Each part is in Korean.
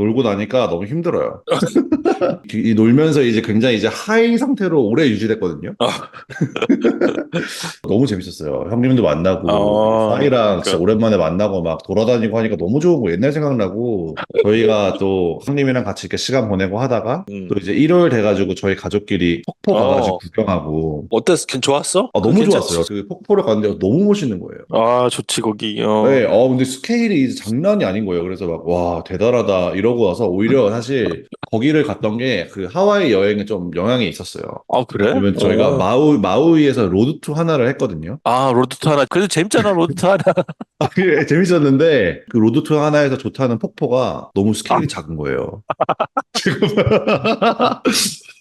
놀고 나니까 너무 힘들어요. 이 놀면서 이제 굉장히 이제 하이 상태로 오래 유지됐거든요. 아. 너무 재밌었어요. 형님도 만나고 어, 싸이랑 그러니까. 오랜만에 만나고 막 돌아다니고 하니까 너무 좋은 거 옛날 생각나고 저희가 또 형님이랑 같이 이렇게 시간 보내고 하다가 음. 또 이제 일요일 돼가지고 저희 가족끼리 폭포 가가지고 어. 구경하고 어땠어? 괜 좋았어? 아, 너무? 좋았어요. 그 폭포를 갔는데 너무 멋있는 거예요. 아, 좋지, 거기. 어. 네, 어, 근데 스케일이 장난이 아닌 거예요. 그래서 막, 와, 대단하다. 이 러고 와서 오히려 사실 거기를 갔던 게 그 하와이 여행에 좀 영향이 있었어요. 아, 그래? 왜냐면 저희가 어. 마우, 마우이에서 로드투 하나를 했거든요. 아, 로드투 하나. 그래도 재밌잖아, 로드투 하나. 아, 그게 재밌었는데 그 로드투 하나에서 좋다는 폭포가 너무 스케일이 작은 거예요. 지금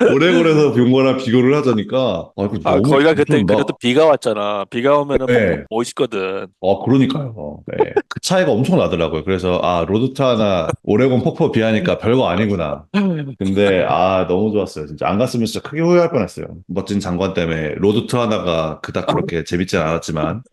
오레곤에서 본 거랑 비교를 하자니까 아, 아, 거기가 그때 그래도 비가 왔잖아. 비가 오면은 네. 뭐 멋있거든. 아, 그러니까요. 네. 그 차이가 엄청 나더라고요. 그래서, 아, 로드트 하나, 오레곤 폭포 비하니까 별거 아니구나. 근데, 아, 너무 좋았어요. 진짜. 안 갔으면 진짜 크게 후회할 뻔했어요. 멋진 장관 때문에 로드트 하나가 그닥 그렇게 재밌진 않았지만,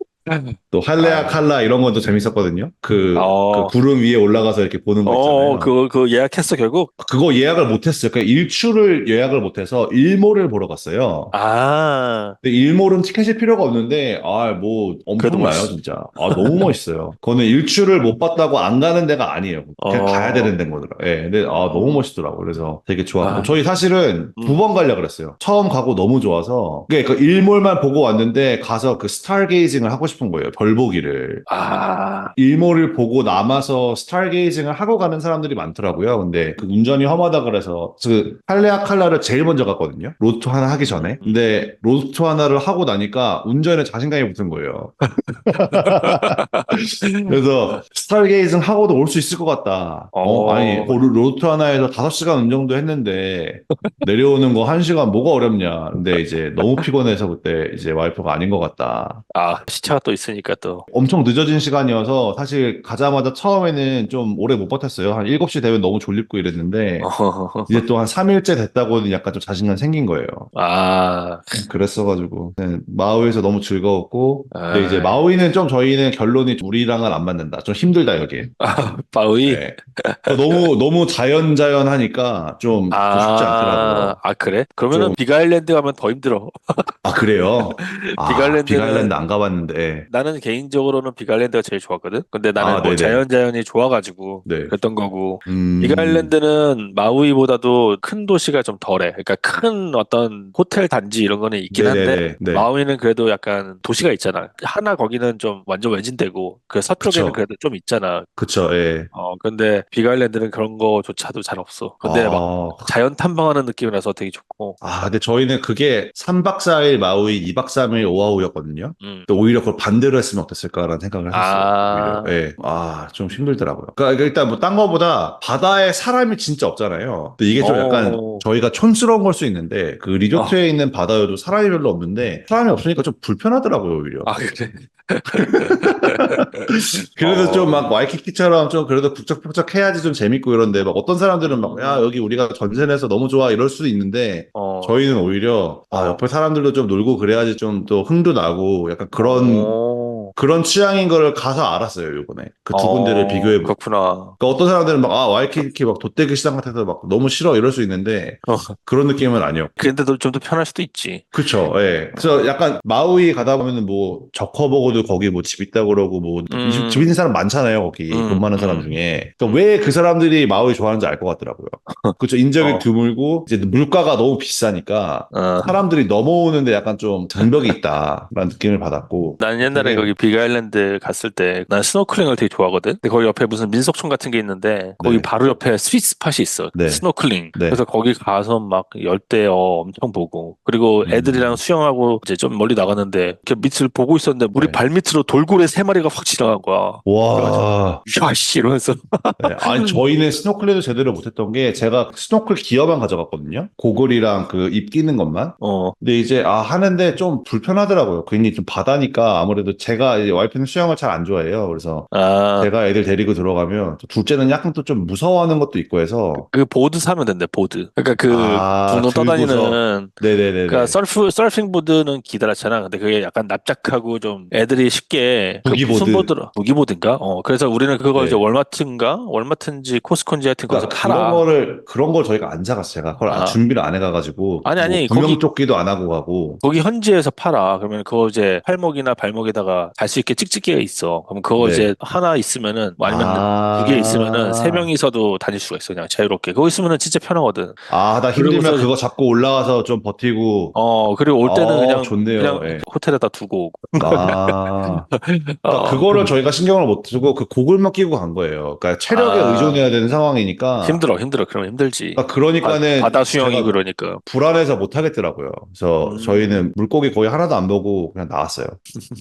또 할레아 아. 칼라 이런 것도 재밌었거든요. 그, 어. 그 구름 위에 올라가서 이렇게 보는 거 있잖아요. 어, 그거, 그거 예약했어, 결국? 그거 예약을 못했어요. 그러니까 일출을 예약을 못해서 일몰을 보러 갔어요. 아, 근데 일몰은 티켓이 필요가 없는데, 아, 뭐, 엄청나요, 멋있- 진짜. 아, 너무 멋있어요. 그거는 일출을 못 봤다고 안 가는 데가 아니에요. 그냥 어. 가야 되는 데인 거더라고요. 예, 근데, 아, 너무 멋있더라고요. 그래서 되게 좋았고. 아. 저희 사실은 음. 두번 가려고 그랬어요. 처음 가고 너무 좋아서. 그게 그 일몰만 보고 왔는데, 가서 그 스타게이징을 하고 싶은 거예요. 별 보기를. 아, 일몰을 보고 남아서 스타게이징을 하고 가는 사람들이 많더라고요. 근데 그 운전이 험하다 그래서 그 할레아 칼라를 제일 먼저 갔거든요. 로드투 하나 하기 전에. 근데 로드투 하나를 하고 나니까 운전에 자신감이 붙은 거예요. 그래서 스타게이징 하고도 올 수 있을 것 같다. 어, 어. 아니 뭐 로- 로드투 하나에서 5시간 운전도 했는데 내려오는 거 1시간 뭐가 어렵냐. 근데 이제 너무 피곤해서 그때 이제 와이프가 아닌 것 같다. 아, 시차가 또 있으니까 또. 엄청 늦어진 시간이어서 사실 가자마자 처음에는 좀 오래 못 버텼어요. 한 7시 되면 너무 졸립고 이랬는데 이제 또 한 3일째 됐다고는 약간 좀 자신감 생긴 거예요. 아, 그랬어가지고 네, 마우이에서 너무 즐거웠고 근데 이제. 마우이는 좀 저희는 결론이 우리랑은 안 맞는다. 좀 힘들다 여기. 아, 바위. 네. 너무 너무 자연자연하니까 좀, 좀 쉽지 않더라고요. 아, 아, 그래? 그러면은 좀- 비가일랜드 가면 더 힘들어. 아 그래요? 아, 비갈랜드는- 비갈랜드 안 가봤는데. 나는 개인적으로는 비가일랜드가 제일 좋았거든. 근데 나는 아, 뭐. 자연자연이 좋아가지고 네. 그랬던 거고. 음, 비가일랜드는 마우이보다도 큰 도시가 좀 덜해. 그러니까 큰 어떤 호텔 단지 이런 거는 있긴 한데 네네네, 네. 마우이는 그래도 약간 도시가 있잖아. 하나 거기는 좀 완전 외진되고 그 서쪽에는 그쵸. 그래도 좀 있잖아. 그쵸. 예. 어 근데 비가일랜드는 그런 거조차도 잘 없어. 근데 막 아, 자연 탐방하는 느낌이라서 되게 좋고. 아, 근데 저희는 그게 3박 4일 마우이, 2박 3일 오아우였거든요. 음. 오히려 그걸 반대로 했으면 어땠을까라는 생각을 했었어요. 아. 오히려. 예. 아, 좀 힘들더라고요. 그러니까 일단 뭐 딴 거보다 바다에 사람이 진짜 없잖아요. 근데 이게 좀 어. 약간 저희가 촌스러운 걸 수 있는데 그 리조트에 있는 바다여도 사람이 별로 없는데 사람이 없으니까 좀 불편하더라고요, 오히려. 아 그래. 그래도 어. 좀막 와이키키처럼 좀 그래도 북적북적 해야지 좀 재밌고 이런데 막 어떤 사람들은 막 야, 여기 우리가 전세 내서 너무 좋아 이럴 수도 있는데 어. 저희는 오히려 아, 옆에 사람들도 좀 놀고 그래야지 좀 또 흥도 나고 약간 그런 어. 그런 취향인 걸 가서 알았어요, 요번에. 그 두 군데를 어, 비교해 보고. 그렇구나. 그러니까 어떤 사람들은 막, 아, 와이키키 막 돗대기 시장 같아서 막 너무 싫어 이럴 수 있는데, 어. 그런 느낌은 아니었고. 그런데도 좀더 편할 수도 있지. 그쵸, 예. 그래서 약간 마우이 가다 보면은 뭐, 저커버거도 거기 뭐 집 있다고 그러고 뭐, 음. 집, 집 있는 사람 많잖아요, 거기. 음, 돈 많은 사람 음. 중에. 그러니까 왜 그 사람들이 마우이 좋아하는지 알 것 같더라고요. 그쵸, 인적이 어. 드물고, 이제 물가가 너무 비싸니까, 어. 사람들이 넘어오는데 약간 좀 장벽이 있다라는 느낌을 받았고, 난 옛날에 거기 비가일랜드 갔을 때 난 스노클링을 되게 좋아하거든. 근데 거기 옆에 무슨 민속촌 같은 게 있는데 거기 네. 바로 옆에 스위트 스팟이 있어. 네. 스노클링. 네. 그래서 거기 가서 막 열대어 엄청 보고 그리고 음. 애들이랑 수영하고 이제 좀 멀리 나갔는데 이렇게 밑을 보고 있었는데 우리 네. 발 밑으로 돌고래 세 마리가 확 지나간 거야. 와. 야씨 이러면서 네, 아니 저희는 스노클링도 제대로 못했던 게 제가 스노클 기어만 가져갔거든요. 고글이랑 그 입 끼는 것만. 어 근데 이제 아 하는데 좀 불편하더라고요. 괜히 좀 바다니까 아무래도 제가 이제 와이프는 수영을 잘 안 좋아해요. 그래서 아, 제가 애들 데리고 들어가면 또 둘째는 약간 또 좀 무서워하는 것도 있고 해서 그 보드 사면 된대, 보드. 그러니까 그 아, 들고서. 떠다니는 네네네. 그러니까 서프 서핑 보드는 기다랗잖아. 근데 그게 약간 납작하고 좀 애들이 쉽게 그 부기보드. 무슨 보드라? 무기보드인가? 어 그래서 우리는 그걸 네. 이제 월마트인가 월마트인지 코스콘지 하여튼 거기서 그러니까 그런 팔아. 거를 그런 걸 저희가 안 사갔어요. 제가 그걸 아, 아. 준비를 안 해가가지고 아니, 아니, 뭐 거기- 구명조끼도 안 하고 가고 거기 현지에서 팔아. 그러면 그거 이제 팔목이나 발목에다가 달수 있게 찍찍이가 있어. 그럼 그거 네. 이제 하나 있으면은 뭐 아니면 아. 두 개 있으면은 세 명이서도 다닐 수가 있어. 그냥 자유롭게. 그거 있으면은 진짜 편하거든. 아, 나 힘들면 그러고서- 그거 잡고 올라가서 좀 버티고 어 그리고 올 때는 어, 그냥 좋네요. 그냥 예. 호텔에다 두고 오고. 아, 그러니까 어, 그거를 저희가 신경을 못 쓰고 그 고글만 끼고 간 거예요. 그러니까 체력에 아. 의존해야 되는 상황이니까. 힘들어 힘들어. 그러면 힘들지. 그러니까 그러니까는 바다 수영이 제가 그러니까. 불안해서 못 하겠더라고요. 그래서 음. 저희는 물고기 거의 하나도 안 보고 그냥 나왔어요.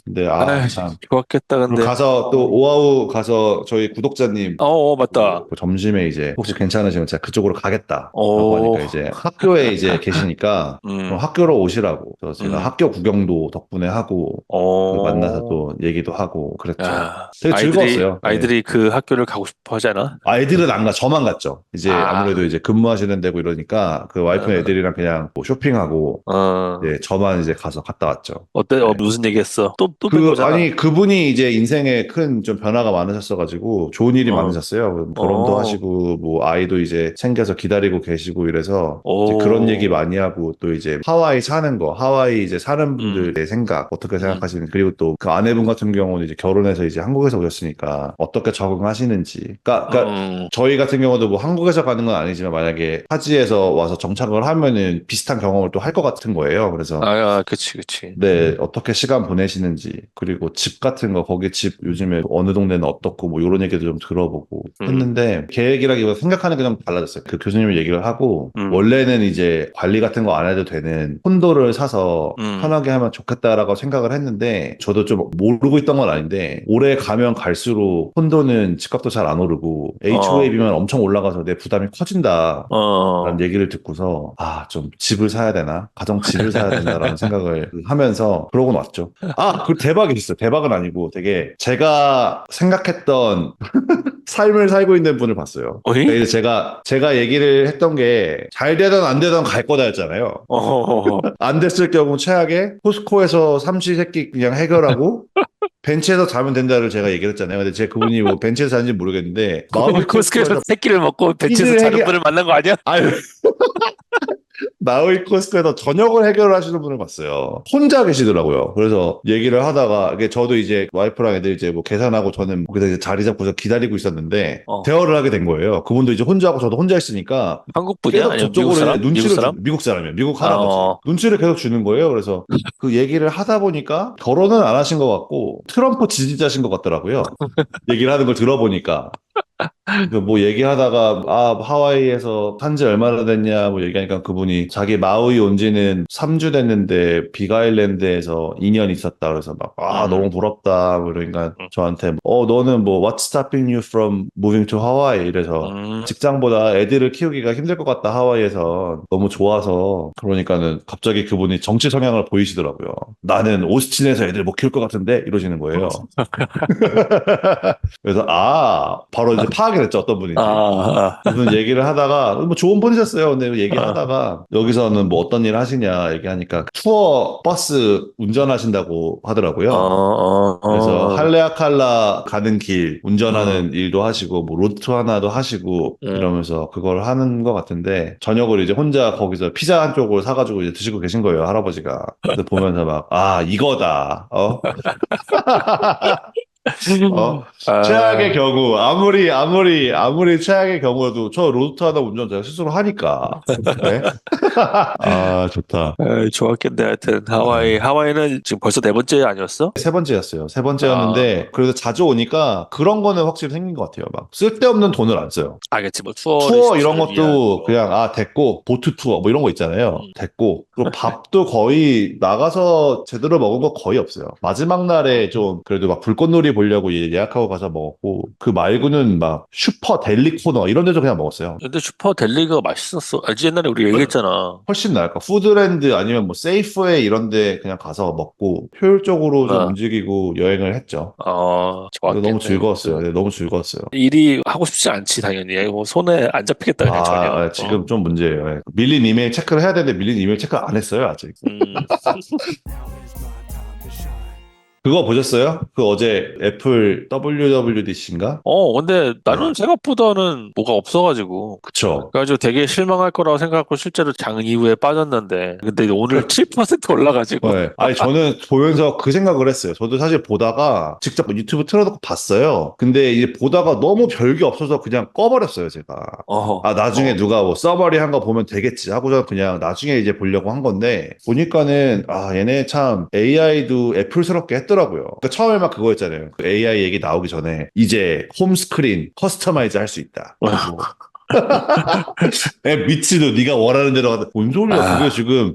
근데 아, 아, 참. 좋았겠다 근데. 가서 또 오아우 가서 저희 구독자님 어, 어 맞다. 그 점심에 이제 혹시 괜찮으시면 제가 그쪽으로 가겠다. 오. 라고 하니까 이제 학교에 이제 계시니까 음. 그럼 학교로 오시라고. 그래서 제가 음. 학교 구경도 덕분에 하고 어. 만나서 또 얘기도 하고 그랬죠. 야, 되게 아이들이, 즐거웠어요. 네. 아이들이 그 학교를 가고 싶어 하잖아. 아이들은 안 가, 저만 갔죠. 이제 아. 아. 무래도 이제 근무하시는 데고 이러니까 그 와이프 아. 애들이랑 그냥 뭐 쇼핑하고 어. 이제 저만 이제 가서 갔다 왔죠. 어때? 어, 네. 무슨 얘기했어? 또, 또 그, 아. 아니, 그분이 이제 인생에 큰 좀 변화가 많으셨어가지고 좋은 일이 어. 많으셨어요. 결혼도 어. 하시고, 뭐, 아이도 이제 챙겨서 기다리고 계시고 이래서 오. 이제 그런 얘기 많이 하고 또 이제 하와이 사는 거, 하와이 이제 사는 분들의 음. 생각, 어떻게 생각하시는지, 그리고 또 그 아내분 같은 경우는 이제 결혼해서 이제 한국에서 오셨으니까 어떻게 적응하시는지. 그러니까, 그러니까 음, 저희 같은 경우도 뭐 한국에서 가는 건 아니지만 만약에 타지에서 와서 정착을 하면은 비슷한 경험을 또 할 것 같은 거예요. 그래서 아, 아, 그치, 그치. 네, 어떻게 시간 보내시는지, 그리고 집 같은 거, 거기 집 요즘에 어느 동네는 어떻고, 뭐, 이런 얘기도 좀 들어보고 음. 했는데, 계획이라기보다 생각하는 게 좀 달라졌어요. 그 교수님이 얘기를 하고, 음. 원래는 이제 관리 같은 거 안 해도 되는 콘도를 사서 음. 편하게 하면 좋겠다라고 생각을 했는데, 저도 좀 모르고 있던 건 아닌데, 올해 가면 갈수록 콘도는 집값도 잘 안 오르고, HOA비만 엄청 올라가서 내 부담이 커진다. 어, 라는 얘기를 듣고서 아 좀 집을 사야 되나 가정 집을 사야 된다라는 생각을 하면서 그러고 왔죠. 아 그 대박이 있어요. 대박은 아니고 되게 제가 생각했던 삶을 살고 있는 분을 봤어요. 어이? 그러니까 이제 제가 제가 얘기를 했던 게 잘 되던 안 되던 갈 거다였잖아요. 어, 안 됐을 경우 최악에 포스코에서 삼시 세끼 그냥 해결하고 벤치에서 자면 된다를 제가 얘기를 했잖아요. 근데 제 그분이 뭐 벤치에서 자는지 모르겠는데 마음이 코스코에서 새끼를 먹고 벤치에서 자는 해결- 분을 만난 거 아니야? 아유. 마우이 코스코에서 저녁을 해결하시는 분을 봤어요. 혼자 계시더라고요. 그래서 얘기를 하다가 이게 저도 이제 와이프랑 애들 이제 뭐 계산하고 저는 거기서 이제 자리 잡고서 기다리고 있었는데 어. 대화를 하게 된 거예요. 그분도 이제 혼자 하고 저도 혼자 있으니까 한국? 계속 아니면 미국 저쪽으로 사람? 이제 눈치를 미국 사람? 주- 미국 사람이에요. 미국 할아버지. 어. 눈치를 계속 주는 거예요. 그래서 그 얘기를 하다 보니까 결혼은 안 하신 것 같고 트럼프 지지자신 것 같더라고요. 얘기를 하는 걸 들어보니까. 그뭐 얘기하다가 아 하와이에서 산 지 얼마나 됐냐 뭐 얘기하니까 그분이 자기 마우이 온 지는 3주 됐는데 비가일랜드에서 2년 있었다 그래서 막아 음. 너무 부럽다 뭐 이러니까 음. 저한테 어 너는 뭐 what's stopping you from moving to Hawaii 이래서 음, 직장보다 애들을 키우기가 힘들 것 같다 하와이에서 너무 좋아서 그러니까는 갑자기 그분이 정치 성향을 보이시더라고요. 나는 오스틴에서 애들 못 키울 것 같은데 이러시는 거예요. 그래서 아 바로 이제 파악 이 됐죠 어떤 분인지. 아, 무슨 얘기를 하다가 뭐 좋은 분이셨어요. 근데 얘기하다가 여기서는 뭐 어떤 일 하시냐 얘기하니까 투어 버스 운전하신다고 하더라고요. 어, 어, 어. 그래서 할레아칼라 가는 길 운전하는 일도 하시고 뭐 로트 하나도 하시고 음. 이러면서 그걸 하는 것 같은데 저녁을 이제 혼자 거기서 피자 한 쪽을 사가지고 이제 드시고 계신 거예요 할아버지가 보면서 막 아 이거다 어? 어? 아, 최악의 경우 아무리 아무리 아무리 최악의 경우도 저 로트 하나 운전 제가 스스로 하니까 네? 아 좋다 에이, 좋았겠네. 하여튼 음. 하와이 하와이는 지금 벌써 네 번째 아니었어? 세 번째였어요. 세 번째였는데 그래도 자주 오니까 그런 거는 확실히 생긴 것 같아요. 막 쓸데없는 돈을 안 써요. 알겠지 뭐 투어 투어 이런 것도 그냥 아 됐고 보트 투어 뭐 이런 거 있잖아요. 음. 됐고 그리고 밥도 거의 나가서 제대로 먹은 거 거의 없어요. 마지막 날에 좀 그래도 막 불꽃놀이 보려고 예- 예약하고 가서 먹었고 그 말고는 막 슈퍼 델리 코너 이런 데서 그냥 먹었어요. 근데 슈퍼 델리가 맛있었어. 알지? 옛날에 우리 얘기했잖아. 훨씬 나을까? 푸드랜드 아니면 뭐 세이프웨이 이런 데 그냥 가서 먹고 효율적으로 좀 아. 움직이고 여행을 했죠. 어, 그래서 좋았겠네. 너무 즐거웠어요. 네, 너무 즐거웠어요. 일이 하고 싶지 않지, 당연히. 뭐 손에 안 잡히겠다, 그냥 전혀. 아, 아, 지금 좀 문제예요. 예. 밀린 이메일 체크를 해야 되는데 밀린 이메일 체크 안 했어요, 아직. 음, 그거 보셨어요? 그 어제 애플 WWDC인가? 어, 근데 나는 생각보다는 뭐가 없어가지고. 그쵸. 그래가지고 되게 실망할 거라고 생각하고 실제로 장 이후에 빠졌는데. 근데 오늘 7% 올라가지고. 네. 아니, 저는 보면서 그 생각을 했어요. 저도 사실 보다가 직접 유튜브 틀어놓고 봤어요. 근데 이제 보다가 너무 별게 없어서 그냥 꺼버렸어요, 제가. 어, 아, 나중에 어. 누가 뭐 서버리 한 거 보면 되겠지 하고서 그냥 나중에 이제 보려고 한 건데, 보니까는, 아, 얘네 참 AI도 애플스럽게 했더라고요. 그러니까 처음에 막 그거 였잖아요. 그 AI 얘기 나오기 전에, 이제 홈스크린 커스터마이즈 할 수 있다. 애 미치도 네가 원하는 대로 가다. 뭔 소리야? 아. 그게 지금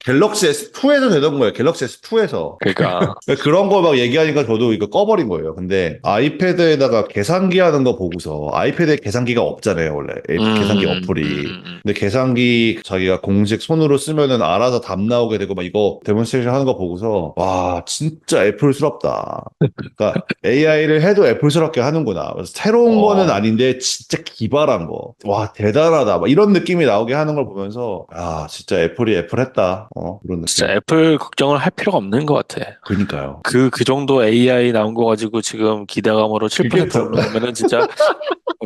갤럭시 S2에서 되던 거예요. 갤럭시 S2에서. 그러니까. 그런 거 막 얘기하니까 저도 이거 꺼버린 거예요. 근데 아이패드에다가 계산기 하는 거 보고서 아이패드에 계산기가 없잖아요, 원래. 애- 음, 계산기 음, 어플이. 음, 음, 음. 근데 계산기 자기가 공식 손으로 쓰면은 알아서 답 나오게 되고 막 이거 데몬스트레이션 하는 거 보고서 와 진짜 애플스럽다. 그러니까 AI를 해도 애플스럽게 하는구나. 그래서 새로운 어. 거는 아닌데 진짜 기발한 거. 와 대단하다. 막 이런 느낌이 나오게 하는 걸 보면서 아 진짜 애플이 애플했다. 어 그런 느낌. 진짜 애플 걱정을 할 필요가 없는 것 같아. 그러니까요. 그, 그 정도 AI 나온 거 가지고 지금 기대감으로 7% 그게 더- 올라오면은 진짜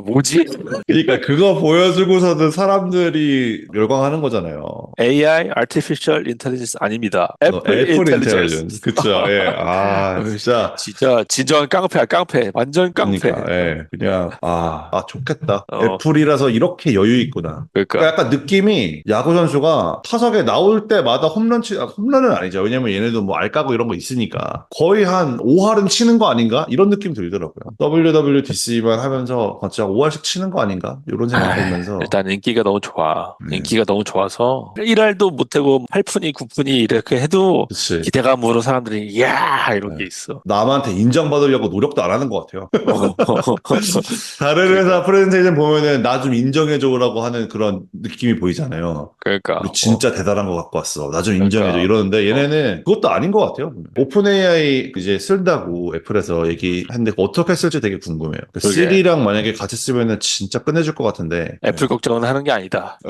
뭐지? 그러니까 그거 보여주고서는 사람들이 멸광하는 거잖아요. AI, Artificial Intelligence 아닙니다. 어, 애플, Intelligence. 그쵸. 예. 아, 진짜. 진짜 진정한 깡패야 깡패 완전 깡패 그러니까, 예. 그냥, 아, 아, 좋겠다. 어. 애플이라 서 이렇게 여유 있구나. 그러니까 그러니까 약간 느낌이 야구 선수가 타석에 나올 때마다 홈런 치, 아, 홈런은 아니죠. 왜냐면 얘네도 뭐 알까고 이런 거 있으니까. 거의 한 5할은 치는 거 아닌가? 이런 느낌 들더라고요. WWDC만 하면서 진짜 5할씩 치는 거 아닌가? 이런 생각 들면서. 일단 인기가 너무 좋아 네. 인기가 너무 좋아서 1할도 못하고 8푼이 9푼이 이렇게 해도 그치. 기대감으로 사람들이 이야 이런 네. 게 있어 남한테 인정받으려고 노력도 안 하는 것 같아요. 어. 다른 회사 프레젠테이션 보면은 나좀 인정해줘라고 하는 그런 느낌이 보이잖아요. 그러니까 진짜 대단한 거 갖고 왔어. 나 좀 인정해줘. 그러니까. 이러는데 얘네는 그것도 아닌 것 같아요. 오픈 AI 이제 쓴다고 애플에서 얘기했는데 어떻게 쓸지 되게 궁금해요. 그 그러게. 시리랑 만약에 같이 쓰면은 진짜 끝내줄 것 같은데. 애플 걱정은 하는 게 아니다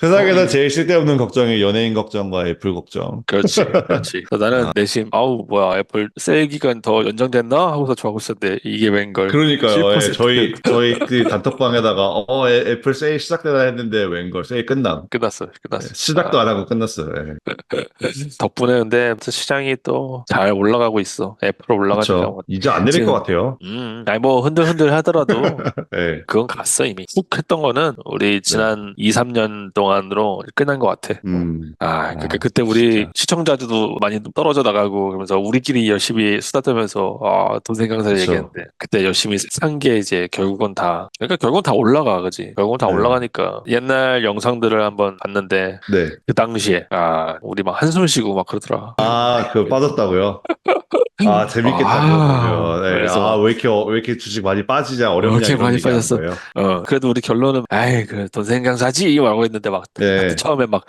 세상에서 제일 쓸데없는 걱정이 연예인 걱정과 애플 걱정. 그렇지 그렇지 그래서 나는 아. 내심 아우 뭐야 애플 세일 기간 더 연장됐나 하고서 좋아하고 있었는데 이게 웬걸 그러니까요. 예, 7%. 저희 저희 그 단톡방에다가 어 애- 애플 세일 시작되나 했는데 웬걸 세일 끝남. 끝났어 끝났어 시작도 안 하고 끝났어요. 예. 덕분에 근데 시장이 또 잘 올라가고 있어. 애플. 뭐. 이제 안 내릴 지금- 것 같아요. 음, 아니 뭐 흔들흔들 하더라도 예. 그건 갔어 이미. 훅 했던 거는 우리 지난 2, 3년 동안으로 끝난 것 같아. 음. 아, 그러니까 아, 그때 우리 진짜. 시청자들도 많이 떨어져 나가고 그러면서 우리끼리 열심히 수다 떨면서 아, 돈 그쵸. 얘기했는데 그때 열심히 산 게 이제 결국은 다 그러니까 결국은 다 올라가 그지 결국은 다 네. 올라가니까 옛날 영상들을 한번 봤는데 네. 그 당시에 아 우리 막 한숨 쉬고 막 그러더라 아, 그 빠졌다고요? 아, 재밌겠다. 아. 네. 그래서- 아, 왜 이렇게, 어- 왜 이렇게 주식 많이 빠지냐, 어렵냐, 이렇게 많이 빠졌어. 어, 그래도 우리 결론은, 아이, 그, 돈 생강 사지! 말고 했는데 막, 네. 처음에 막,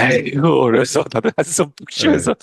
에이구, 그래서 다들 한숨 푹 쉬면서.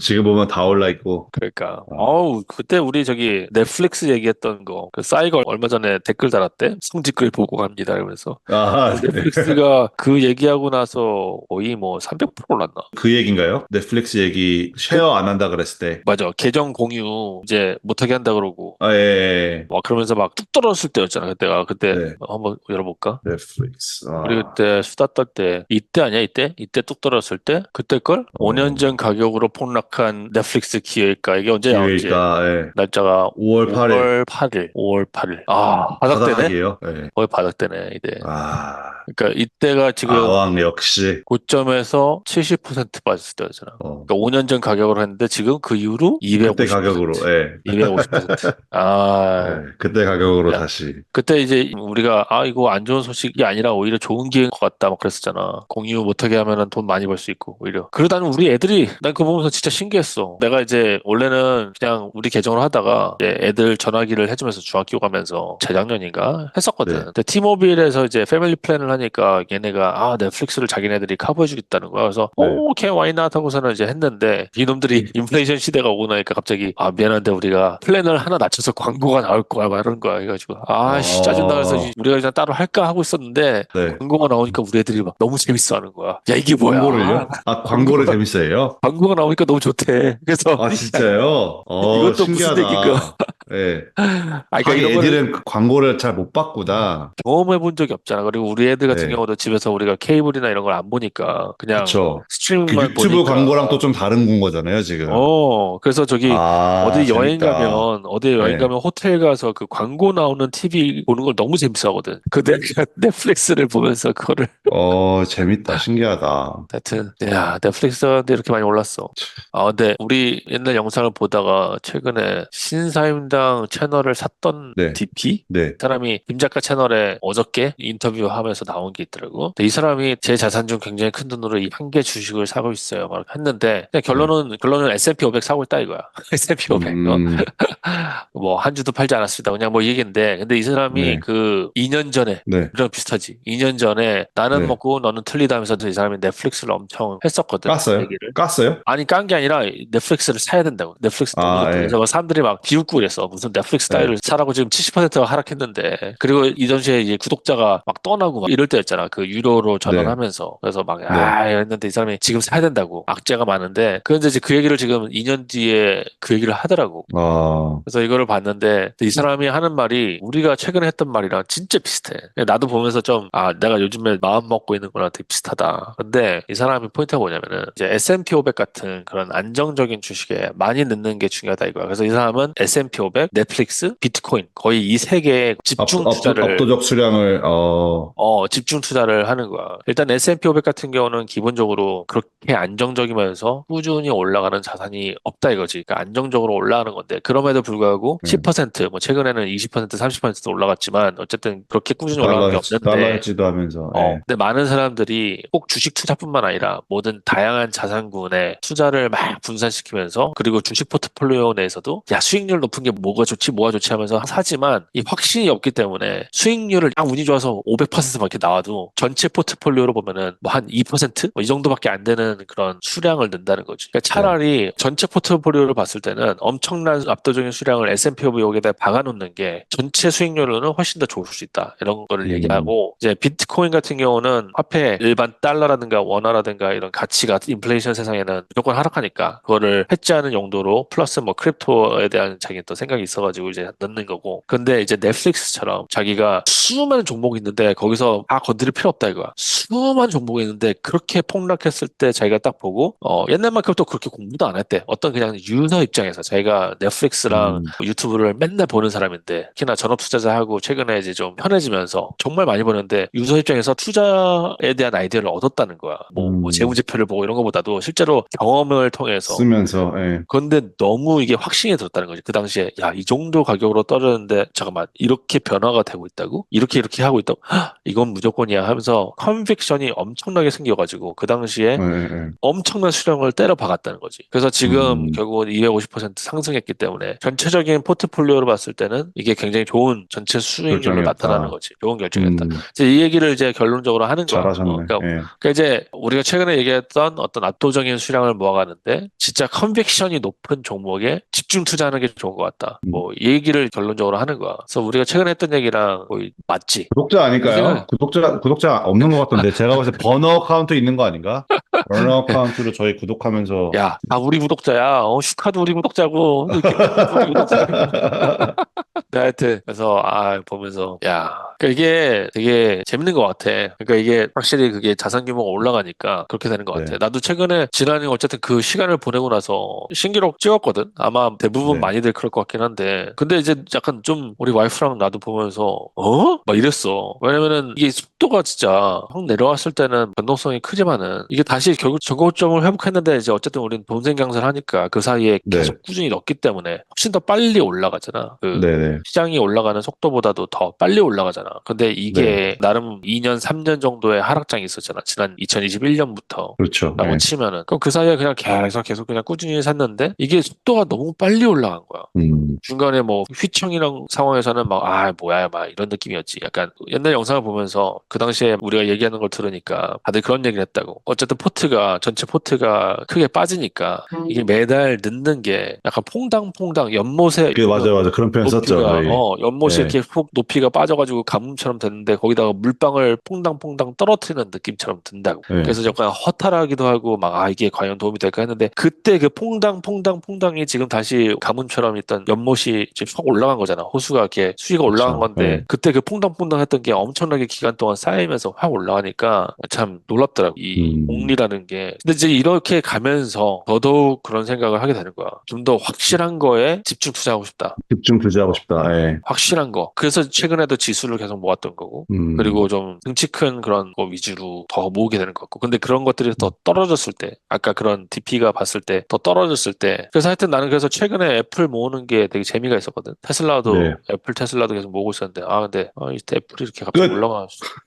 지금 보면 다 올라 있고. 그러니까, 어우, 그때 우리 저기, 넷플릭스 얘기했던 거, 그 싸이가 얼마 전에 댓글 달았대? 성직글 보고 갑니다. 이러면서. 아, 네. 넷플릭스가 그 얘기하고 나서 거의 뭐 300% 올랐나? 그 얘기인가요? 넷플릭스 얘기 쉐어 안 한다 그랬을 때. 맞아. 계정 공유 이제 못하게 한다 그러고. 아, 예, 예. 막 그러면서 막 뚝 떨어졌을 때였잖아. 그때가. 그때 네. 한번 열어볼까? 넷플릭스. 아. 우리 그때 수다 떨 때 이때 아니야 이때? 이때 뚝 떨어졌을 때? 그때 걸? 어. 5년 전 가격으로 폭락한 넷플릭스 기회일까? 이게 언제 나올지 예. 날짜가 5월 8일. 5월 8일 5월 8일 아? 바닥이에요. 예. 거의 바닥되네 이제 아, 그러니까 이때가 지금 아왕 역시. 고점에서 70% 빠졌을 때였잖아 어. 그러니까 5년 전 가격으로 했는데 지금 그 이후로 250% 그때 가격으로, 예. 250%아 예. 그때 가격으로 야. 다시. 그때 이제 우리가 아 이거 안 좋은 소식이 아니라 오히려 좋은 기회인 것 같다 막 그랬었잖아 공유 못하게 하면은 돈 많이 벌 수 있고 오히려 그러다는 우리 애 애들이 난 그거 보면서 진짜 신기했어. 내가 이제 원래는 그냥 우리 계정으로 하다가 이제 애들 전화기를 해주면서 중학교 가면서 재작년인가 했었거든. 네. 근데 티모빌에서 이제 패밀리 플랜을 하니까 얘네가 아 넷플릭스를 자기네들이 커버해 주겠다는 거야. 그래서 네. 오, 오케이 와이낫 하고서는 이제 했는데 이놈들이 인플레이션 시대가 오고 나니까 갑자기 아 미안한데 우리가 플랜을 하나 낮춰서 광고가 나올 거야 막 이런 거야. 해가지고 아씨 어. 짜증나 그래서 우리가 그냥 따로 할까 하고 있었는데 네. 광고가 나오니까 우리 애들이 막 너무 재밌 어하는 거야. 야 이게 뭐야? 광고를요? 아, 광고를 재밌어요? 광고가 나오니까 너무 좋대. 그래서 아, 진짜요? 어, 이것도 무슨 신기하다. 얘기인가? 네. 아, 그러니까 이런 거를 애들은 그 광고를 잘못 봤구나. 경험해 본 적이 없잖아. 그리고 우리 애들 같은 네. 경우도 집에서 우리가 케이블이나 이런 걸 안 보니까 그냥 그쵸. 그 스트리밍만 유튜브 보니까. 광고랑 또 좀 다른 광고잖아요, 지금. 어, 그래서 저기 아, 어디 여행 재밌다. 가면 어디 여행 네. 가면 호텔 가서 그 광고 나오는 TV 보는 걸 너무 재밌어 하거든. 그 내가 넷플릭스를 보면서 그거를 어, 재밌다. 신기하다. 하여튼 야 넷플릭스인데 이렇게 많이 올랐어. 아 근데 우리 옛날 영상을 보다가 최근에 신사임당 채널을 샀던 네. DP 네. 사람이 김 작가 채널에 어저께 인터뷰하면서 나온 게 있더라고. 근데 이 사람이 제 자산 중 굉장히 큰 돈으로 이 한 개 주식을 사고 있어요. 막 했는데 결론은 결론은 S&P 500 사고 있다 이거야. S&P 500. 어? 음, 뭐한 주도 팔지 않았습니다. 그냥 뭐이 얘기인데 근데 이 사람이 네. 그 2년 전에 네. 이랑 비슷하지. 2년 전에 나는 네. 먹고 너는 틀리다 하면서 이 사람이 넷플릭스를 엄청 했었거든. 깠어요? 얘기를. 깠어요? 아니 깐 게 아니라 넷플릭스를 사야 된다고. 넷플릭스 아. 예. 그래서 막 사람들이 막 비웃고 그랬어. 무슨 넷플릭스 네. 따위를 사라고 지금 70%가 하락했는데. 그리고 이 당시에 이제 구독자가 막 떠나고 막 이럴 때였잖아. 그 유료로 전환하면서. 그래서 막 아, 했는데 이 사람이 지금 사야 된다고. 악재가 많은데. 그런데 이제 그 얘기를 지금 2년 뒤에 그 얘기를 하더라고. 아, 그래서 이거를 봤는데 이 사람이 하는 말이 우리가 최근에 했던 말이랑 진짜 비슷해. 나도 보면서 좀 아 내가 요즘에 마음 먹고 있는 거랑 되게 비슷하다. 근데 이 사람이 포인트가 뭐냐면은 이제 S&P 500 같은 그런 안정적인 주식에 많이 넣는 게 중요하다 이거야. 그래서 이 사람은 S&P 500, 넷플릭스, 비트코인 거의 이 세 개의 집중 압, 투자를 압도 적 수량을, 어, 어, 집중 투자를 하는 거야. 일단 S&P 500 같은 경우는 기본적으로 그렇게 안정적이면서 꾸준히 올라가는 자산이 없다 이거지. 그러니까 안정적으로 올라가는 건데 그럼에도 불구하고 음. 10%, 뭐 최근에는 20%, 30%도 올라갔지만 어쨌든 그렇게 꾸준히 올라가는 게 없는데 달러지도 하면서. 어, 예. 근데 많은 사람들이 꼭 주식 투자뿐만 아니라 모든 다양한 자산군에 투자를 막 분산시키면서 그리고 주식 포트폴리오 내에서도 야 수익률 높은 게 뭐가 좋지 뭐가 좋지 하면서 사지만 이 확신이 없기 때문에 수익률을 딱 운이 좋아서 500%막 이렇게 나와도 전체 포트폴리오로 보면은 뭐 한 2%? 뭐 이 정도밖에 안 되는 그런 수량을 넣는다는 거지. 그러니까 차라리 전체 포트폴리오를 봤을 때는 엄청난 압도적인 수량을 S&P 500에다 박아놓는 게 전체 수익률로는 훨씬 더 좋을 수 있다. 이런 거를 음. 얘기하고 이제 비트코인 같은 경우는 화폐 일반 달러라든가 원화라든가 이런 가치가 인플레이션 세상에는 무조건 하락하니까 그거를 해지하는 용도로 플러스 뭐 크립토에 대한 자기 또 생각 이 있어가지고 이제 넣는 거고 근데 이제 넷플릭스처럼 자기가 수많은 종목이 있는데 거기서 다 건드릴 필요 없다 이거야 수많은 종목이 있는데 그렇게 폭락했을 때 자기가 딱 보고 어 옛날만큼 또 그렇게 공부도 안 했대 어떤 그냥 유저 입장에서 자기가 넷플릭스랑 음. 뭐 유튜브를 맨날 보는 사람인데 특히나 전업 투자자하고 최근에 이제 좀 편해지면서 정말 많이 보는데 유저 입장에서 투자에 대한 아이디어를 얻었다는 거야. 뭐, 뭐 음. 재무제표를 보고 이런 것보다도 실제로 경험을 통해서 쓰면서, 예. 그런데 너무 이게 확신이 들었다는 거지. 그 당시에 야, 이 정도 가격으로 떨어졌는데 잠깐만 이렇게 변화가 되고 있다고? 이렇게 이렇게 하고 있다고? 헉, 이건 무조건이야 하면서 컨빅션이 엄청나게 생겨가지고 그 당시에 예, 예. 엄청난 수량을 때려 박았다는 거지. 그래서 지금 음. 결국은 250% 상승했기 때문에 전체적인 포트폴리오로 봤을 때는 이게 굉장히 좋은 전체 수익률로 결정이었다. 나타나는 거지. 좋은 결정이었다. 음, 이제 이 얘기를 이제 결론적으로 하는 거야. 잘하셨네. 어, 그러니까, 예. 그러니까 이제 우리가 최근에 얘기했던 어떤 압도적인 수량을 모아가는데 진짜 컨빅션이 높은 종목에 집중 투자하는 게 좋은 것 같다. 음. 뭐이 얘기를 결론적으로 하는 거야. 그래서 우리가 최근에 했던 얘기랑 거의 맞지. 구독자 아닐까요? 구독자, 구독자 없는 것 같던데. 제가 봤을 때 버너 어카운트 있는 거 아닌가? 버너 어카운트로 저희 구독하면서. 야, 다 우리 구독자야. 어, 슈카도 우리 구독자고. 우리 구독자. 네, 하여튼 그래서 아 보면서 야 그러니까 이게 되게 재밌는 것 같아. 그러니까 이게 확실히 그게 자산 규모가 올라가니까 그렇게 되는 것 같아. 네. 나도 최근에 지난해 어쨌든 그 시간을 보내고 나서 신기록 찍었거든. 아마 대부분 네. 많이들 그럴 것 같긴 한데 근데 이제 약간 좀 우리 와이프랑 나도 보면서 어? 막 이랬어. 왜냐면은 이게 속도가 진짜 확 내려왔을 때는 변동성이 크지만은 이게 다시 결국 저고점을 회복했는데 이제 어쨌든 우리는 돈생 강사를 하니까 그 사이에 네. 계속 꾸준히 넣기 때문에 훨씬 더 빨리 올라가잖아. 그 네네. 시장이 올라가는 속도보다도 더 빨리 올라가잖아. 근데 이게 나름 2년, 3년 정도의 하락장이 있었잖아. 지난 2021년부터. 그렇죠. 라고 네. 치면은 그럼 그 사이에 그냥 계속 계속 그냥 꾸준히 샀는데 이게 속도가 너무 빨리 올라간 거야. 음, 중간에 뭐 휘청이랑 상황에서는 막 아 뭐야 막 이런 느낌이었지. 약간 옛날 영상을 보면서 그 당시에 우리가 얘기하는 걸 들으니까 다들 그런 얘기를 했다고. 어쨌든 포트가 전체 포트가 크게 빠지니까 이게 매달 늦는 게 약간 퐁당퐁당 연못에 그 맞아 맞아 그런 표현 썼 죠. 높이가 저희. 어 연못이 네. 이렇게 푹 높이가 빠져가지고 가뭄처럼 됐는데 거기다가 물방울 퐁당퐁당 떨어뜨리는 느낌처럼 든다고. 네. 그래서 약간 허탈하기도 하고 막 아 이게 과연 도움이 될까 했는데 그때 그 퐁당퐁당퐁당이 지금 다시 가뭄처럼 있던 연못이 이제 확 올라간 거잖아. 호수가 이렇게 수위가 올라간 그렇죠. 건데 네. 그때 그 퐁당퐁당 했던 게 엄청나게 기간 동안 쌓이면서 확 올라가니까 참 놀랍더라고. 이 음. 복리라는 게. 근데 이제 이렇게 가면서 더더욱 그런 생각을 하게 되는 거야. 좀 더 확실한 거에 집중 투자하고 싶다. 집중 투자하고 싶다. 예. 확실한 거. 그래서 최근에도 지수를 계속 모았던 거고. 음. 그리고 좀 등치 큰 그런 거 위주로 더 모으게 되는 것 같고. 근데 그런 것들이 더 떨어졌을 때, 아까 그런 DP가 봤을 때 더 떨어졌을 때. 그래서 하여튼 나는 그래서 최근에 애플 모으는 게 되게 재미가 있었거든. 테슬라도, 네. 애플 테슬라도 계속 모으고 있었는데, 아, 근데, 아, 애플이 이렇게 갑자기 끝. 올라가.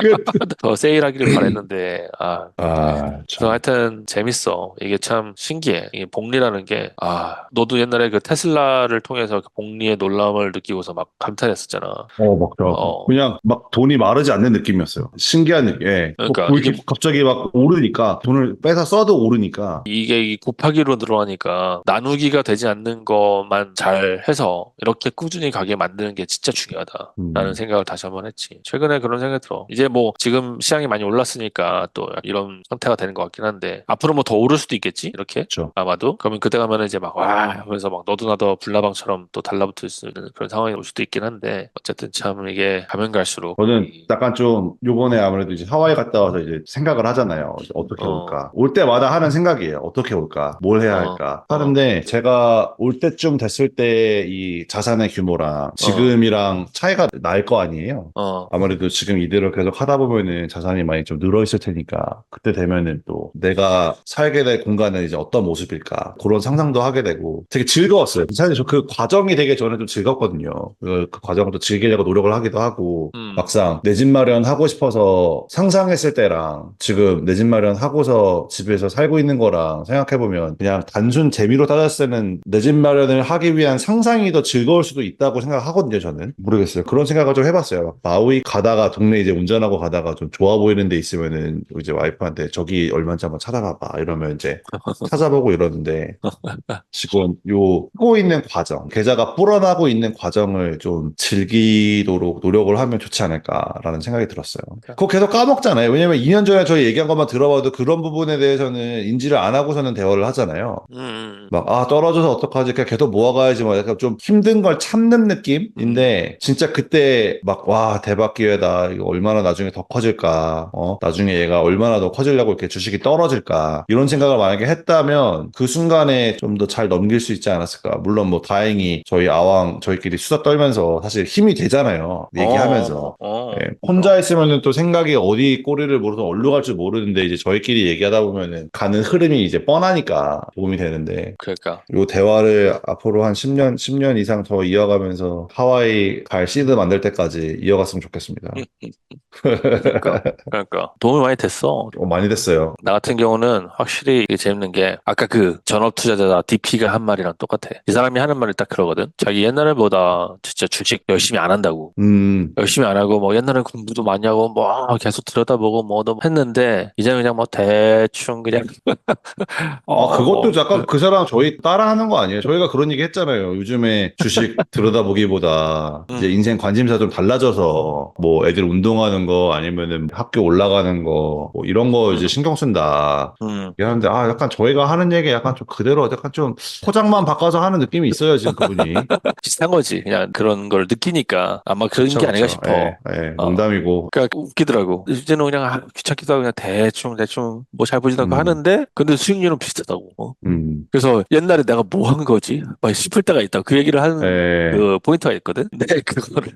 끝. 더 세일하기를 바랬는데, 아, 아, 그래서 참. 하여튼 재밌어. 이게 참 신기해. 이게 복리라는 게, 아, 너도 옛날에 그 테슬라를 통해서 그 복리 의 놀라움을 느끼고서 막 감탄했었잖아. 어, 막, 저, 어. 그냥 막 돈이 마르지 않는 느낌이었어요. 신기한 느낌. 예. 그러니까 뭐 이게- 갑자기 막 오르니까 돈을 빼서 써도 오르니까. 이게 이 곱하기로 늘어나니까 나누기가 되지 않는 것만 잘 해서 이렇게 꾸준히 가게 만드는 게 진짜 중요하다라는 음. 생각을 다시 한번 했지. 최근에 그런 생각이 들어. 이제 뭐 지금 시장이 많이 올랐으니까 또 이런 상태가 되는 것 같긴 한데 앞으로 뭐 더 오를 수도 있겠지? 이렇게 그렇죠. 아마도 그러면 그때 가면 이제 막 와 하면서 막 너도 나도 불나방처럼 또 달라붙을 수 있는 그런 상황이 올 수도 있긴 한데 어쨌든 참 이게 가면 갈수록 저는 이- 약간 좀 요번에 아무래도 이제 하와이 갔다 와서 이제 생각을 하잖아요. 어떻게 어. 올까? 올 때마다 하는 생각이에요. 어떻게 올까? 뭘 해야 어. 할까? 하는데 제가 올 때쯤 됐을 때 이 자산의 규모랑 지금이랑 차이가 날 거 아니에요. 어 아무래도 지금 이대로 계속 하다 보면은 자산이 많이 좀 늘어 있을 테니까 그때 되면은 또 내가 살게 될 공간은 이제 어떤 모습일까 그런 상상도 하게 되고 되게 즐거웠어요. 사실 저 그 과정이 되게 저는 좀 즐겁거든요. 그, 그 과정을 또 즐기려고 노력을 하기도 하고 음. 막상 내 집 마련 하고 싶어서 상상했을 때랑 지금 내 집 마련 하고서 집에서 살고 있는 거랑 생각해 보면 그냥 단순 재미로 따졌을 때는 내 집 마련을 하기 위한 상상이 더 즐거울 수도 있다고 생각하거든요. 저는 모르겠어요. 그런 생각을 좀 해봤어요. 마우이 가다가 동네 이제 운전하고 가다가 좀 좋아 보이는 데 있으면은 이제 와이프한테 저기 얼마인지 한번 찾아봐봐 이러면 이제 찾아보고 이러는데 지금 요 쓰고 있는 과정, 계좌가 불어나 고 있는 과정을 좀 즐기도록 노력을 하면 좋지 않을까라는 생각이 들었어요. 그거 계속 까먹잖아요. 왜냐면 2년 전에 저희 얘기한 것만 들어봐도 그런 부분에 대해서는 인지를 안 하고서는 대화를 하잖아요. 음, 막, 아, 떨어져서 어떡하지? 그냥 계속 모아가야지. 막 약간 좀 힘든 걸 참는 느낌인데, 진짜 그때 막, 와, 대박 기회다. 이거 얼마나 나중에 더 커질까? 어? 나중에 얘가 얼마나 더 커지려고 이렇게 주식이 떨어질까? 이런 생각을 만약에 했다면, 그 순간에 좀 더 잘 넘길 수 있지 않았을까? 물론 뭐, 다행히 저희 아 왕, 저희끼리 수다 떨면서 사실 힘이 되잖아요. 얘기하면서. 어, 어. 예, 혼자 있으면은 또 생각이 어디 꼬리를 물어서 어디로 갈 줄 모르는데 이제 저희끼리 얘기하다 보면은 가는 흐름이 이제 뻔하니까 도움이 되는데 그러니까 요 대화를 앞으로 한 10년, 10년 이상 더 이어가면서 하와이 갈 시드 만들 때까지 이어갔으면 좋겠습니다. 그러니까 그러니까 도움이 많이 됐어. 어, 많이 됐어요. 나 같은 경우는 확실히 이게 재밌는 게 아까 그 전업 투자자다 DP가 한 말이랑 똑같아. 이 사람이 하는 말이 딱 그러거든. 자기 옛날보다 진짜 주식 열심히 안 한다고. 음, 열심히 안 하고 뭐 옛날엔 공부도 많이 하고 뭐 계속 들여다보고 뭐도 했는데 이제는 그냥 뭐 대충 그냥 아, 어, 그것도 뭐, 약간 그 사람 저희 따라 하는 거 아니에요? 저희가 그런 얘기 했잖아요. 요즘에 주식 들여다보기보다 음. 이제 인생 관심사 좀 달라져서 뭐 애들 운동하는 거 아니면은 학교 올라가는 거 뭐 이런 거 이제 음. 신경 쓴다. 음, 얘기하는데 아 약간 저희가 하는 얘기 약간 좀 그대로 약간 좀 포장만 바꿔서 하는 느낌이 있어요 지금 그분이. 비슷한 거지. 그냥 그런 걸 느끼니까 아마 그런 게 아닌가 싶어. 예, 예, 어. 농담이고. 그러니까 웃기더라고. 이제는 그냥 아, 귀찮기도 하고 그냥 대충 대충 뭐 잘 보지도 않고 음. 하는데 근데 수익률은 비슷하다고. 어? 음, 그래서 옛날에 내가 뭐 한 거지? 막 싶을 때가 있다. 그 얘기를 하는 예. 그 포인트가 있거든. 근데 그거를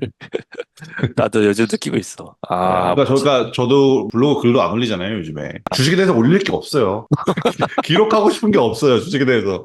나도 요즘 느끼고 있어. 아, 그러니까 저가 저도 블로그 글도 안 올리잖아요 요즘에 주식에 대해서 올릴 게 없어요. 기록하고 싶은 게 없어요 주식에 대해서.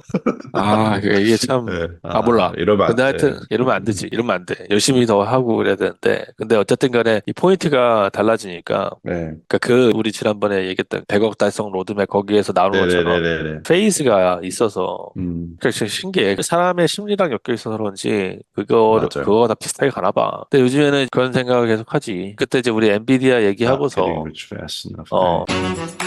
아, 이게 참. 예. 아, 몰라. 이러면 안 근데 돼. 하여튼 이러면 안 되지. 이러면 안 돼. 열심히 더 하고 그래야 되는데 근데 어쨌든 간에 이 포인트가 달라지니까 네. 그러니까 그 우리 지난번에 얘기했던 100억 달성 로드맵 거기에서 나오는 것처럼 네네네네. 페이즈가 있어서 음. 그러니까 진짜 신기해. 사람의 심리랑 엮여 있어서 그런지 그거. 그거가 다 비슷하게 가나 봐. 근데 요즘에는 그런 생각을 계속 하지. 그때 이제 우리 엔비디아 얘기하고서. 어 네.